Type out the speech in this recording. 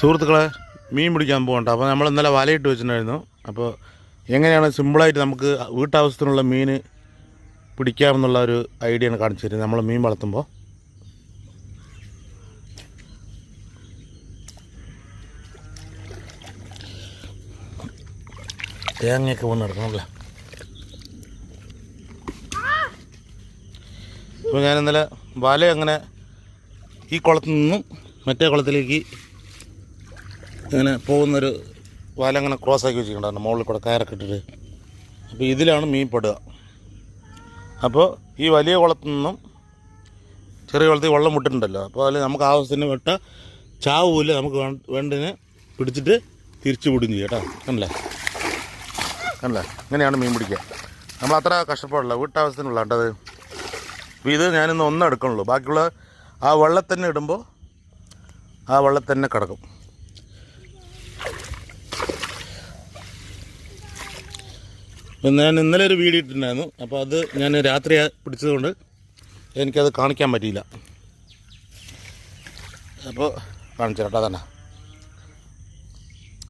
സുഹൃത്തുക്കളെ മീൻ പിടിക്കാൻ പോകണ്ട. അപ്പോൾ നമ്മൾ ഇന്നലെ വലയിട്ട് വെച്ചിട്ടുണ്ടായിരുന്നു. അപ്പോൾ എങ്ങനെയാണ് സിമ്പിളായിട്ട് നമുക്ക് വീട്ടാവശ്യത്തിനുള്ള മീൻ പിടിക്കാമെന്നുള്ള ഒരു ഐഡിയ ആണ് കാണിച്ചു തരുന്നത്. നമ്മൾ മീൻ വളർത്തുമ്പോൾ. തേങ്ങയൊക്കെ വന്ന് നടക്കണമല്ലേ ഇപ്പോൾ ഞാൻ ഇന്നലെ വല അങ്ങനെ ഈ കുളത്തിൽ നിന്നും മറ്റേ കുളത്തിലേക്ക് ഇങ്ങനെ പോകുന്നൊരു വല അങ്ങനെ ക്രോസ് ആക്കി വെച്ചിട്ടുണ്ടായിരുന്നു. മുകളിൽ കൂടെ കയറൊക്കെ ഇട്ടിട്ട്. അപ്പോൾ ഇതിലാണ് മീൻ പെടുക. അപ്പോൾ ഈ വലിയ കുളത്തു നിന്നും ചെറിയ കുളത്തിൽ വെള്ളം വിട്ടിട്ടുണ്ടല്ലോ. അപ്പോൾ അതിൽ നമുക്ക് ആവശ്യത്തിന് വെട്ട ചാവൂല നമുക്ക് വേണ്ട- വേണ്ടതിന് പിടിച്ചിട്ട് തിരിച്ചു വിടുകയും ചെയ്യും കേട്ടോ. കണ്ടല്ലേ? കണ്ടല്ലേ? ഇങ്ങനെയാണ് മീൻ പിടിക്കുക. നമ്മൾ അത്ര കഷ്ടപ്പാടില്ല. വീട്ടാവശ്യത്തിനുള്ള കേട്ടത് അപ്പോൾ ഇത് ഞാനിന്ന് ഒന്നും എടുക്കണുള്ളൂ ബാക്കിയുള്ള ആ വെള്ളത്തന്നെ ഇടുമ്പോൾ ആ വെള്ളത്തന്നെ കിടക്കും. ഇപ്പം ഞാൻ ഇന്നലെ ഒരു വീഡിയോ ഇട്ടിട്ടുണ്ടായിരുന്നു. അപ്പോൾ അത് ഞാൻ രാത്രി പിടിച്ചതുകൊണ്ട് എനിക്കത് കാണിക്കാൻ പറ്റിയില്ല. അപ്പോൾ കാണിച്ചു കേട്ടോ തന്നെ